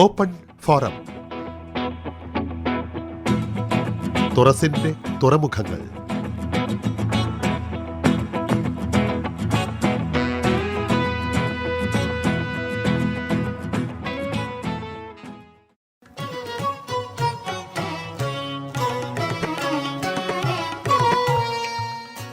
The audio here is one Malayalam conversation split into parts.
Open forum. തുറസിന്റെ തുറമുഖങ്ങൾ.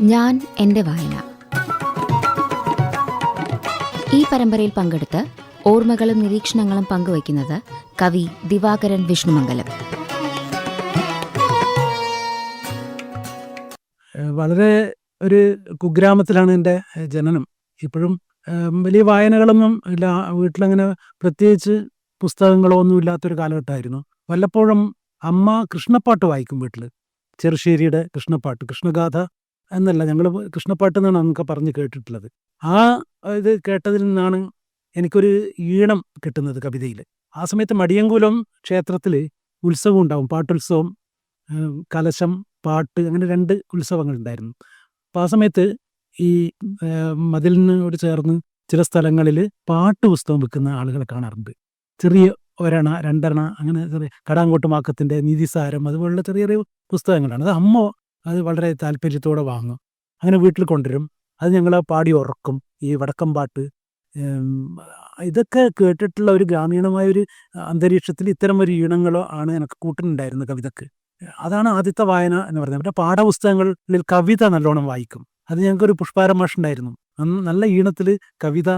ഞാൻ എന്റെ വായന. ഈ പരമ്പരയിൽ പങ്കെടുത്ത് ഓർമ്മകളും നിരീക്ഷണങ്ങളും പങ്കുവയ്ക്കുന്നത് കവി ദിവാകരൻ വിഷ്ണുമംഗലം. വളരെ ഒരു കുഗ്രാമത്തിലാണ് എന്റെ ജനനം. ഇപ്പോഴും വലിയ വായനകളൊന്നും ഇല്ല വീട്ടിലങ്ങനെ പ്രത്യേകിച്ച് പുസ്തകങ്ങളോ ഒന്നും ഇല്ലാത്തൊരു കാലഘട്ടമായിരുന്നു. വല്ലപ്പോഴും അമ്മ കൃഷ്ണപ്പാട്ട് വായിക്കും വീട്ടിൽ ചെറുശ്ശേരിയുടെ കൃഷ്ണപ്പാട്ട് കൃഷ്ണഗാഥ എന്നല്ല ഞങ്ങൾ കൃഷ്ണപ്പാട്ട് എന്നാണ് നമുക്ക് പറഞ്ഞ് കേട്ടിട്ടുള്ളത്. ആ ഇത് കേട്ടതിൽ നിന്നാണ് എനിക്കൊരു ഈണം കിട്ടുന്നത് കവിതയിൽ ആ സമയത്ത് മടിയങ്കുലം ക്ഷേത്രത്തിൽ ഉത്സവം ഉണ്ടാവും. പാട്ടുത്സവം കലശം പാട്ട് അങ്ങനെ രണ്ട് ഉത്സവങ്ങൾ ഉണ്ടായിരുന്നു. അപ്പോൾ ആ സമയത്ത് ഈ മതിലിനോട് ചേർന്ന് ചില സ്ഥലങ്ങളിൽ പാട്ട് പുസ്തകം വിൽക്കുന്ന ആളുകളെ കാണാറുണ്ട്. ചെറിയ ഒരണ രണ്ടെണ്ണ അങ്ങനെ ചെറിയ കടാങ്കോട്ട് മാക്കത്തിന്റെ നീതിസാരം അതുപോലുള്ള ചെറിയ ചെറിയ പുസ്തകങ്ങളാണ്. അത് അമ്മ അത് വളരെ താല്പര്യത്തോടെ വാങ്ങും. അങ്ങനെ വീട്ടിൽ കൊണ്ടുവരും. അത് ഞങ്ങൾ പാടി ഉറക്കും. ഈ വടക്കം പാട്ട് ഇതൊക്കെ കേട്ടിട്ടുള്ള ഒരു ഗ്രാമീണമായ ഒരു അന്തരീക്ഷത്തിൽ ഇത്തരം ഒരു ഈണങ്ങളോ ആണ് എനിക്ക് കൂട്ടിനുണ്ടായിരുന്നത് കവിതക്ക്. അതാണ് ആദ്യത്തെ വായന എന്ന് പറയുന്നത്. പിന്നെ പാഠപുസ്തകങ്ങളിൽ കവിത നല്ലോണം വായിക്കും. അത് ഞങ്ങൾക്കൊരു പുഷ്പാരമാഷുണ്ടായിരുന്നു അന്ന് നല്ല ഈണത്തിൽ കവിത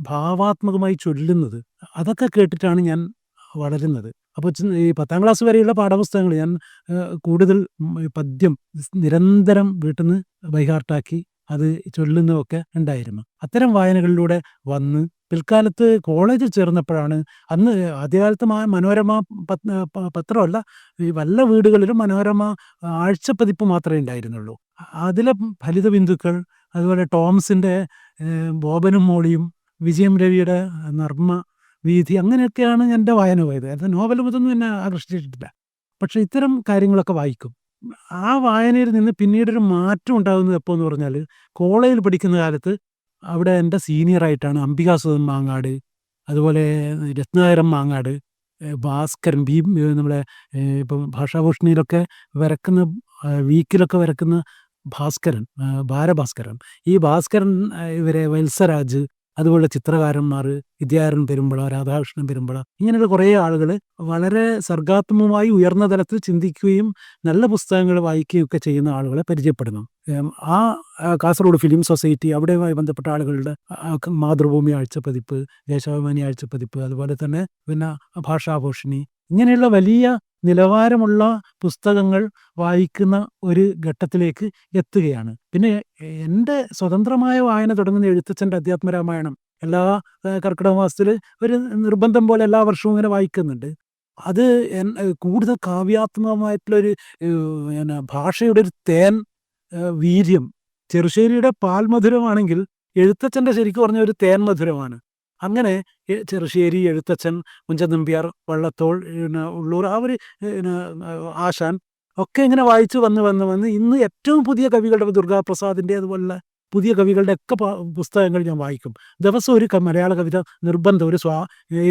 ഭാവാത്മകമായി ചൊല്ലുന്നത്. അതൊക്കെ കേട്ടിട്ടാണ് ഞാൻ വളരുന്നത്. അപ്പോൾ ഈ പത്താം ക്ലാസ് വരെയുള്ള പാഠപുസ്തകങ്ങൾ ഞാൻ കൂടുതൽ പദ്യം നിരന്തരം വീട്ടിൽ നിന്ന് ബൈഹാർട്ടാക്കി അത് ചൊല്ലുന്നതൊക്കെ ഉണ്ടായിരുന്നു. അത്തരം വായനകളിലൂടെ വന്ന് പിൽക്കാലത്ത് കോളേജിൽ ചേർന്നപ്പോഴാണ് അന്ന് ആദ്യകാലത്ത് മനോരമ പത്- പത്രമല്ല ഈ വല്ല വീടുകളിലും മനോരമ ആഴ്ചപ്പതിപ്പ് മാത്രമേ ഉണ്ടായിരുന്നുള്ളൂ. അതിലെ ഫലിത ബിന്ദുക്കൾ അതുപോലെ ടോംസിന്റെ ബോബനും മോളിയും വിജയം രവിയുടെ നർമ്മ വീതി അങ്ങനെയൊക്കെയാണ് എന്റെ വായന പോയത്. എന്റെ നോവലും ഇതൊന്നും എന്നെ ആകർഷിച്ചിട്ടില്ല. പക്ഷേ ഇത്തരം കാര്യങ്ങളൊക്കെ വായിക്കും. ആ വായനയിൽ നിന്ന് പിന്നീടൊരു മാറ്റം ഉണ്ടാകുന്നത് എപ്പോൾ എന്ന് പറഞ്ഞാൽ കോളേജിൽ പഠിക്കുന്ന കാലത്ത് അവിടെ എന്റെ സീനിയറായിട്ടാണ് അംബികാസുധൻ മാങ്ങാട് അതുപോലെ രത്നാകരം മാങ്ങാട് ഭാസ്കരൻ ബി നമ്മുടെ ഇപ്പം ഭാഷാഭൂഷണിയിലൊക്കെ വരക്കുന്ന വീക്കിലൊക്കെ വരക്കുന്ന ഭാസ്കരൻ ഭാരഭാസ്കരൻ. ഈ ഭാസ്കരൻ ഇവരെ വത്സരാജ് അതുപോലെ ചിത്രകാരന്മാർ വിദ്യാരൻ പെരുമ്പള രാധാകൃഷ്ണൻ പെരുമ്പള ഇങ്ങനെയുള്ള കുറേ ആളുകൾ വളരെ സർഗാത്മകമായി ഉയർന്ന തലത്തിൽ ചിന്തിക്കുകയും നല്ല പുസ്തകങ്ങൾ വായിക്കുകയും ഒക്കെ ചെയ്യുന്ന ആളുകളെ പരിചയപ്പെടുന്നു. ആ കാസർഗോഡ് ഫിലിം സൊസൈറ്റി അവിടെയുമായി ബന്ധപ്പെട്ട ആളുകളുടെ മാതൃഭൂമി ആഴ്ചപ്പതിപ്പ് ദേശാഭിമാനി ആഴ്ചപ്പതിപ്പ് അതുപോലെ തന്നെ പിന്നെ ഭാഷാഭൂഷണി ഇങ്ങനെയുള്ള വലിയ നിലവാരമുള്ള പുസ്തകങ്ങൾ വായിക്കുന്ന ഒരു ഘട്ടത്തിലേക്ക് എത്തുകയാണ്. പിന്നെ എന്റെ സ്വതന്ത്രമായ വായന തുടങ്ങുന്ന എഴുത്തച്ഛന്റെ അധ്യാത്മരാമായണം എല്ലാ കർക്കിടക മാസത്തിൽ ഒരു നിർബന്ധം പോലെ എല്ലാ വർഷവും ഇങ്ങനെ വായിക്കുന്നുണ്ട്. അത് കൂടുതൽ കാവ്യാത്മകമായിട്ടുള്ളൊരു ഭാഷയുടെ ഒരു തേൻ വീര്യം ചെറുശ്ശേരിയുടെ പാൽമധുരമാണെങ്കിൽ എഴുത്തച്ഛന്റെ ശരിക്കും പറഞ്ഞ ഒരു തേൻ മധുരമാണ്. അങ്ങനെ ചെറുശ്ശേരി എഴുത്തച്ഛൻ മുഞ്ചനമ്പ്യാർ വള്ളത്തോൾ പിന്നെ ഉള്ളൂർ ആ ഒരു ആശാൻ ഒക്കെ ഇങ്ങനെ വായിച്ചു വന്ന് വന്ന് വന്ന് ഇന്ന് ഏറ്റവും പുതിയ കവികളുടെ ദുർഗാപ്രസാദിന്റെ അതുപോലെ പുതിയ കവികളുടെ ഒക്കെ പുസ്തകങ്ങൾ ഞാൻ വായിക്കും. ദിവസം ഒരു മലയാള കവിത നിർബന്ധം ഒരു സ്വാ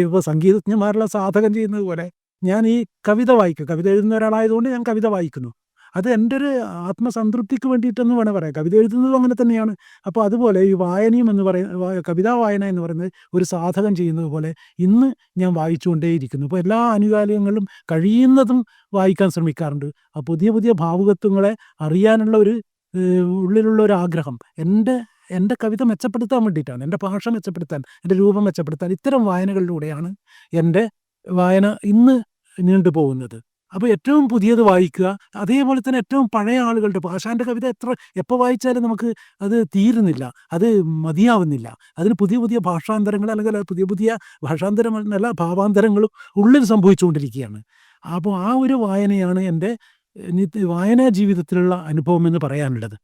ഇപ്പോൾ സംഗീതജ്ഞന്മാരെല്ലാം സാധകം ചെയ്യുന്നത് പോലെ ഞാൻ ഈ കവിത വായിക്കും. കവിത എഴുതുന്ന ഒരാളായതുകൊണ്ട് ഞാൻ കവിത വായിക്കുന്നു. അത് എന്റെ ഒരു ആത്മസംതൃപ്തിക്ക് വേണ്ടിയിട്ടെന്ന് വേണേൽ പറയാം. കവിത എഴുതുന്നതും അങ്ങനെ തന്നെയാണ്. അപ്പോൾ അതുപോലെ ഈ വായനയും എന്ന് പറയുന്ന കവിതാ വായന എന്ന് പറയുന്നത് ഒരു സാധകം ചെയ്യുന്നത് പോലെ ഇന്ന് ഞാൻ വായിച്ചുകൊണ്ടേയിരിക്കുന്നു. ഇപ്പോൾ എല്ലാ ആനുകാലികങ്ങളും കഴിയുന്നതും വായിക്കാൻ ശ്രമിക്കാറുണ്ട്. ആ പുതിയ പുതിയ ഭാവുകത്വങ്ങളെ അറിയാനുള്ള ഒരു ഉള്ളിലുള്ള ഒരു ആഗ്രഹം എന്റെ എന്റെ കവിത മെച്ചപ്പെടുത്താൻ വേണ്ടിയിട്ടാണ്. എന്റെ ഭാഷ മെച്ചപ്പെടുത്താൻ എന്റെ രൂപം മെച്ചപ്പെടുത്താൻ ഇത്തരം വായനകളിലൂടെയാണ് എന്റെ വായന ഇന്ന് നീണ്ടു പോകുന്നത് അപ്പോൾ ഏറ്റവും പുതിയത് വായിക്കുക. അതേപോലെ തന്നെ ഏറ്റവും പഴയ ആളുകളുടെ ഭാഷാന്റെ കവിത എത്ര എപ്പോൾ വായിച്ചാലും നമുക്ക് അത് തീരുന്നില്ല. അത് മതിയാവുന്നില്ല. അതിന് പുതിയ പുതിയ ഭാഷാന്തരങ്ങൾ അല്ലെങ്കിൽ പുതിയ പുതിയ ഭാഷാന്തരം എന്നല്ല ഭാവാന്തരങ്ങളും ഉള്ളിൽ സംഭവിച്ചുകൊണ്ടിരിക്കുകയാണ്. അപ്പോൾ ആ ഒരു വായനയാണ് എന്റെ വായനാ ജീവിതത്തിലുള്ള അനുഭവം എന്ന് പറയാനുള്ളത്.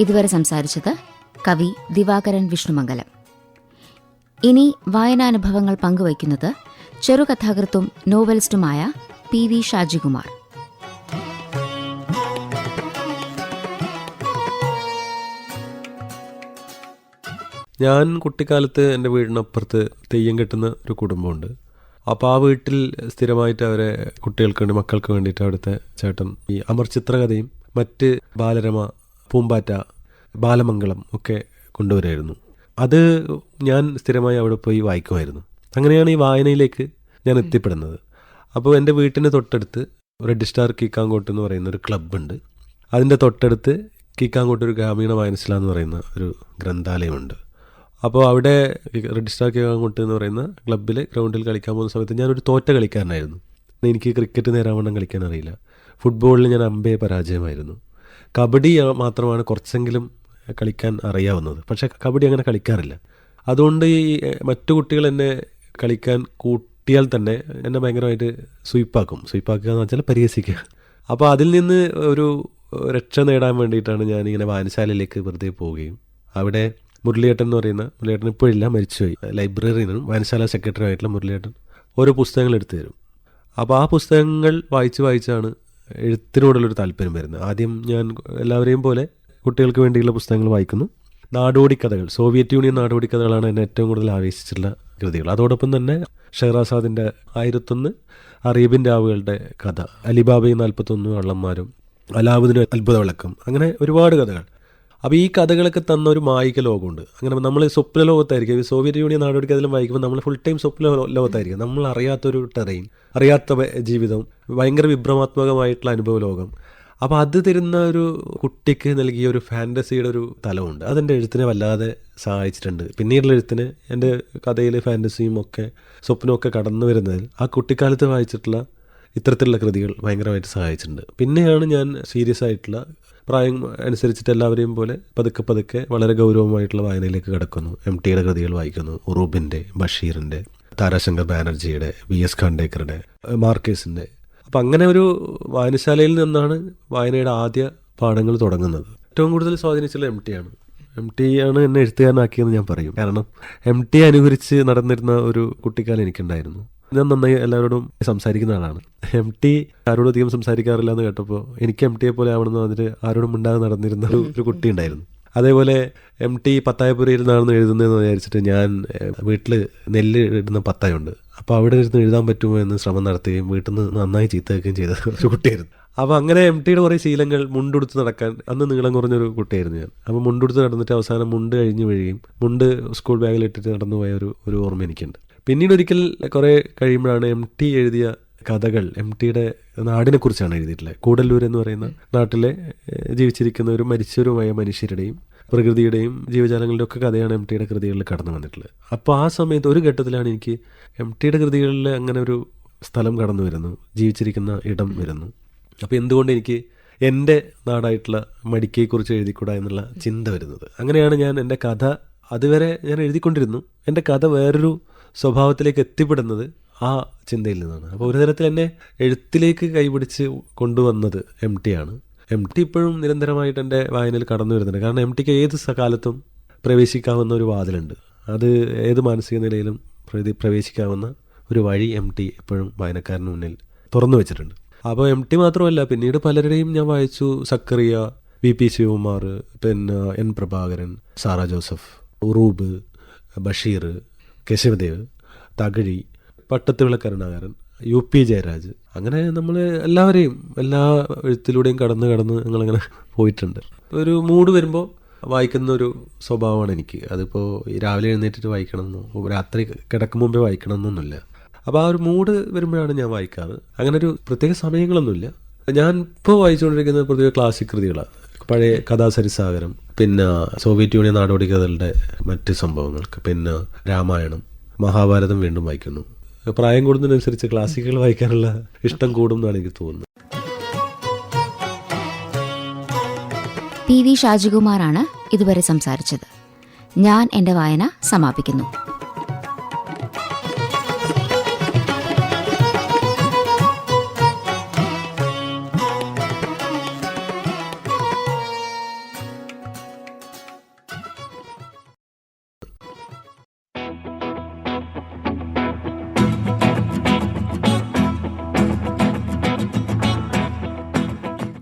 ഇതുവരെ സംസാരിച്ചത് കവി ദിവാകരൻ വിഷ്ണുമംഗലം. ഇനി വായനാനുഭവങ്ങൾ പങ്കുവയ്ക്കുന്നത് ചെറുകഥാകൃത്തും നോവലിസ്റ്റുമായ പി വി ഷാജികുമാർ. ഞാൻ കുട്ടിക്കാലത്ത് എന്റെ വീടിനപ്പുറത്ത് തെയ്യം കെട്ടുന്ന ഒരു കുടുംബമുണ്ട്. അപ്പോൾ ആ വീട്ടിൽ സ്ഥിരമായിട്ട് അവരെ കുട്ടികൾക്ക് വേണ്ടി മക്കൾക്ക് വേണ്ടിയിട്ട് അവിടുത്തെ ചേട്ടൻ ഈ അമർ ചിത്രകഥയും മറ്റ് ബാലരമ പൂമ്പാറ്റ ബാലമംഗളം ഒക്കെ കൊണ്ടുവരുമായിരുന്നു അത് ഞാൻ സ്ഥിരമായി അവിടെ പോയി വായിക്കുമായിരുന്നു. അങ്ങനെയാണ് ഈ വായനയിലേക്ക് ഞാൻ എത്തിപ്പെടുന്നത്. അപ്പോൾ എന്റെ വീട്ടിന് തൊട്ടടുത്ത് റെഡ് സ്റ്റാർ കീക്കാങ്കോട്ട് എന്ന് പറയുന്ന ഒരു ക്ലബ്ബുണ്ട്. അതിന്റെ തൊട്ടടുത്ത് കീക്കാങ്കോട്ട് ഒരു ഗ്രാമീണ വായനശാല എന്ന് പറയുന്ന ഒരു ഗ്രന്ഥാലയമുണ്ട്. അപ്പോൾ അവിടെ റെഡ് സ്റ്റാർ കീക്കാങ്കോട്ട് എന്ന് പറയുന്ന ക്ലബ്ബിൽ ഗ്രൗണ്ടിൽ കളിക്കാൻ പോകുന്ന സമയത്ത് ഞാനൊരു തോറ്റ കളിക്കാരനായിരുന്നു. എനിക്ക് ക്രിക്കറ്റ് നേരാവണ്ണം കളിക്കാൻ അറിയില്ല. ഫുട്ബോളിൽ ഞാൻ അമ്പയെ പരാജയമായിരുന്നു. കബഡി മാത്രമാണ് കുറച്ചെങ്കിലും കളിക്കാൻ അറിയാവുന്നത്. പക്ഷേ കബഡി അങ്ങനെ കളിക്കാറില്ല. അതുകൊണ്ട് ഈ മറ്റു കുട്ടികൾ എന്നെ കളിക്കാൻ കൂട്ടിയാൽ തന്നെ എന്നെ ഭയങ്കരമായിട്ട് സ്വീപ്പാക്കും. സ്വീപ്പാക്കുക എന്ന് വെച്ചാൽ പരിഹസിക്കുക. അപ്പോൾ അതിൽ നിന്ന് ഒരു രക്ഷ നേടാൻ വേണ്ടിയിട്ടാണ് ഇങ്ങനെ വായനശാലയിലേക്ക് വെറുതെ പോവുകയും. അവിടെ മുരളിയേട്ടൻ എന്ന് പറയുന്ന മുരളിയേട്ടൻ ഇപ്പോഴില്ല മരിച്ചുപോയി. ലൈബ്രറിയിൽ നിന്നും വായനശാല സെക്രട്ടറി ആയിട്ടുള്ള മുരളിയേട്ടൻ ഓരോ പുസ്തകങ്ങൾ എടുത്തു തരും. അപ്പോൾ ആ പുസ്തകങ്ങൾ വായിച്ച് വായിച്ചാണ് എഴുത്തിനോടുള്ളൊരു താല്പര്യം വരുന്നത്. ആദ്യം ഞാൻ എല്ലാവരെയും പോലെ കുട്ടികൾക്ക് വേണ്ടിയുള്ള പുസ്തകങ്ങൾ വായിക്കുന്നു. നാടോടി കഥകൾ സോവിയറ്റ് യൂണിയൻ നാടോടി കഥകളാണ് എന്നെ ഏറ്റവും കൂടുതൽ ആവേശിച്ചിട്ടുള്ള കൃതികൾ. അതോടൊപ്പം തന്നെ ഷെഹ്റാസാദിന്റെ ആയിരത്തൊന്ന് അറേബ്യൻ രാവുകളുടെ കഥ അലിബാബയും നാൽപ്പത്തൊന്ന് വള്ളന്മാരും അലാവുദ്ദീൻ അത്ഭുത വിളക്കം അങ്ങനെ ഒരുപാട് കഥകൾ. അപ്പോൾ ഈ കഥകളൊക്കെ തന്ന ഒരു മായിക ലോകമുണ്ട്. അങ്ങനെ നമ്മൾ സ്വപ്ന ലോകത്തായിരിക്കും സോവിയറ്റ് യൂണിയൻ നാടോടി കഥയിലും വായിക്കുമ്പോൾ നമ്മൾ ഫുൾ ടൈം സ്വപ്ന ലോകത്തായിരിക്കും നമ്മൾ അറിയാത്തൊരു ടെറൈൻ അറിയാത്ത ജീവിതം ഭയങ്കര വിഭ്രമാത്മകമായിട്ടുള്ള അനുഭവ ലോകം. അപ്പോൾ അത് തരുന്ന ഒരു കുട്ടിക്ക് നൽകിയ ഒരു ഫാന്റസിയുടെ ഒരു തലമുണ്ട്. അതെന്റെ എഴുത്തിനെ വല്ലാതെ സഹായിച്ചിട്ടുണ്ട്. പിന്നീടുള്ള എഴുത്തിന് എന്റെ കഥയിൽ ഫാന്റസിയും ഒക്കെ സ്വപ്നമൊക്കെ കടന്നു വരുന്നതിൽ ആ കുട്ടിക്കാലത്ത് വായിച്ചിട്ടുള്ള ഇത്തരത്തിലുള്ള കൃതികൾ ഭയങ്കരമായിട്ട് സഹായിച്ചിട്ടുണ്ട്. പിന്നെയാണ് ഞാൻ സീരിയസ് ആയിട്ടുള്ള പ്രായം അനുസരിച്ചിട്ട് എല്ലാവരെയും പോലെ പതുക്കെ പതുക്കെ വളരെ ഗൗരവമായിട്ടുള്ള വായനയിലേക്ക് കിടക്കുന്നു. എം ടിയുടെ കൃതികൾ വായിക്കുന്നു. ഉറൂബിന്റെ ബഷീറിന്റെ താരാശങ്കർ ബാനർജിയുടെ വി എസ് ഖാണ്ടേക്കറുടെ മാർക്കേസിന്റെ അപ്പം അങ്ങനെ ഒരു വായനശാലയിൽ നിന്നാണ് വായനയുടെ ആദ്യ പാഠങ്ങൾ തുടങ്ങുന്നത്. ഏറ്റവും കൂടുതൽ സ്വാധീനിച്ചുള്ള എം ടി ആണ്. എം ടി ആണ് എന്നെ എഴുത്തുകാരനാക്കിയെന്ന് ഞാൻ പറയും. കാരണം എം ടി അനുകരിച്ച് നടന്നിരുന്ന ഒരു കുട്ടിക്കാലം എനിക്കുണ്ടായിരുന്നു. ഞാൻ നന്നായി എല്ലാവരോടും സംസാരിക്കുന്ന ആളാണ്. എം ടി ആരോടും അധികം സംസാരിക്കാറില്ല എന്ന് കേട്ടപ്പോൾ എനിക്ക് എം ടിയെ പോലെ ആവണമെന്ന് അതിന് ആരോടും മിണ്ടാതെ നടന്നിരുന്ന ഒരു ഒരു കുട്ടി ഉണ്ടായിരുന്നു. അതേപോലെ എം ടി പത്തായപ്പുരയിൽ നിന്നാണെന്ന് എഴുതുന്നതെന്ന് വിചാരിച്ചിട്ട് ഞാൻ വീട്ടിൽ നെല്ല് ഇടുന്ന പത്തായുണ്ട്. അപ്പോൾ അവിടെ ഇരുന്ന് എഴുതാൻ പറ്റുമോ എന്ന് ശ്രമം നടത്തുകയും വീട്ടിൽ നിന്ന് നന്നായി ചീത്ത വെക്കുകയും ചെയ്ത ഒരു കുട്ടിയായിരുന്നു. അപ്പോൾ അങ്ങനെ എം ടിയുടെ കുറേ ശീലങ്ങൾ മുണ്ടുടുത്ത് നടക്കാൻ അന്ന് നീളം കുറഞ്ഞൊരു കുട്ടിയായിരുന്നു ഞാൻ. അപ്പോൾ മുണ്ടുടുത്ത് നടന്നിട്ട് അവസാനം മുണ്ട് കഴിഞ്ഞ് വീഴുകയും മുണ്ട് സ്കൂൾ ബാഗിൽ ഇട്ടിട്ട് നടന്നു പോയ ഒരു ഒരു ഓർമ്മ എനിക്കുണ്ട്. പിന്നീട് ഒരിക്കൽ കുറേ കഴിയുമ്പോഴാണ് എം ടി എഴുതിയ കഥകൾ എം ടിയുടെ നാടിനെ കുറിച്ചാണ് എഴുതിയിട്ടുള്ളത്. കൂടല്ലൂർ എന്ന് പറയുന്ന നാട്ടിലെ ജീവിച്ചിരിക്കുന്നവരും മരിച്ചവരുമായ മനുഷ്യരുടെയും പ്രകൃതിയുടെയും ജീവജാലങ്ങളുടെയും ഒക്കെ കഥയാണ് എം ടിയുടെ കൃതികളിൽ കടന്നു വന്നിട്ടുള്ളത്. അപ്പോൾ ആ സമയത്ത് ഒരു ഘട്ടത്തിലാണ് എനിക്ക് എം ടിയുടെ കൃതികളിൽ അങ്ങനെ ഒരു സ്ഥലം കടന്നു വരുന്നു ജീവിച്ചിരിക്കുന്ന ഇടം വരുന്നു. അപ്പോൾ എന്തുകൊണ്ട് എനിക്ക് എന്റെ നാടായിട്ടുള്ള മടിക്കയെക്കുറിച്ച് എഴുതിക്കൂടാ എന്നുള്ള ചിന്ത വരുന്നത്? അങ്ങനെയാണ് ഞാൻ എന്റെ കഥ അതുവരെ ഞാൻ എഴുതിക്കൊണ്ടിരുന്നു. എന്റെ കഥ വേറൊരു സ്വഭാവത്തിലേക്ക് എത്തിപ്പെടുന്നത് ആ ചിന്തയിൽ നിന്നാണ്. അപ്പോൾ ഒരു തരത്തിൽ എന്നെ എഴുത്തിലേക്ക് കൈപിടിച്ച് കൊണ്ടുവന്നത് എം ടി ആണ് എം ടി ഇപ്പോഴും നിരന്തരമായിട്ട് എന്റെ വായനയിൽ കടന്നു വരുന്നുണ്ട്. കാരണം എം ടിക്ക് ഏത് കാലത്തും പ്രവേശിക്കാവുന്ന ഒരു വാതിലുണ്ട്. അത് ഏത് മാനസിക നിലയിലും പ്രവേശിക്കാവുന്ന ഒരു വഴി എം ടി എപ്പോഴും വായനക്കാരന് മുന്നിൽ തുറന്നു വെച്ചിട്ടുണ്ട്. അപ്പോൾ എം ടി മാത്രമല്ല പിന്നീട് പലരുടെയും ഞാൻ വായിച്ചു സക്കറിയ വി പി ശിവകുമാർ പിന്നെ N Prabhakaran Sara Joseph Uroob Basheer Kesavadev Thakazhi Pattathuvila U P Jayaraj അങ്ങനെ നമ്മൾ എല്ലാവരെയും എല്ലാ എഴുത്തിലൂടെയും കടന്ന് കടന്ന് ഞങ്ങളിങ്ങനെ പോയിട്ടുണ്ട്. ഒരു മൂഡ് വരുമ്പോൾ വായിക്കുന്ന ഒരു സ്വഭാവമാണ് എനിക്ക്. അതിപ്പോൾ രാവിലെ എഴുന്നേറ്റിട്ട് വായിക്കണമെന്നോ രാത്രി കിടക്കും മുമ്പേ വായിക്കണമെന്നൊന്നുമില്ല. അപ്പോൾ ആ ഒരു മൂഡ് വരുമ്പോഴാണ് ഞാൻ വായിക്കാറ്. അങ്ങനെ ഒരു പ്രത്യേക സമയങ്ങളൊന്നുമില്ല. ഞാൻ ഇപ്പോൾ വായിച്ചുകൊണ്ടിരിക്കുന്ന പ്രത്യേക ക്ലാസിക് കൃതികളാണ് പഴയ കഥാസരിസാഗരം പിന്നെ സോവിയറ്റ് യൂണിയൻ നാടോടി കഥകളുടെ മറ്റ് സംഭവങ്ങൾക്ക് പിന്നെ രാമായണം മഹാഭാരതം വീണ്ടും വായിക്കുന്നു. പ്രായം കൂടുന്നതിനനുസരിച്ച് ക്ലാസിക്കൽ വായിക്കാനുള്ള ഇഷ്ടം കൂടും എന്നാണ് എനിക്ക് തോന്നുന്നത്. പി വി ഷാജികുമാറാണ് ഇതുവരെ സംസാരിച്ചത്. ഞാൻ എന്റെ വായന സമാപിക്കുന്നു.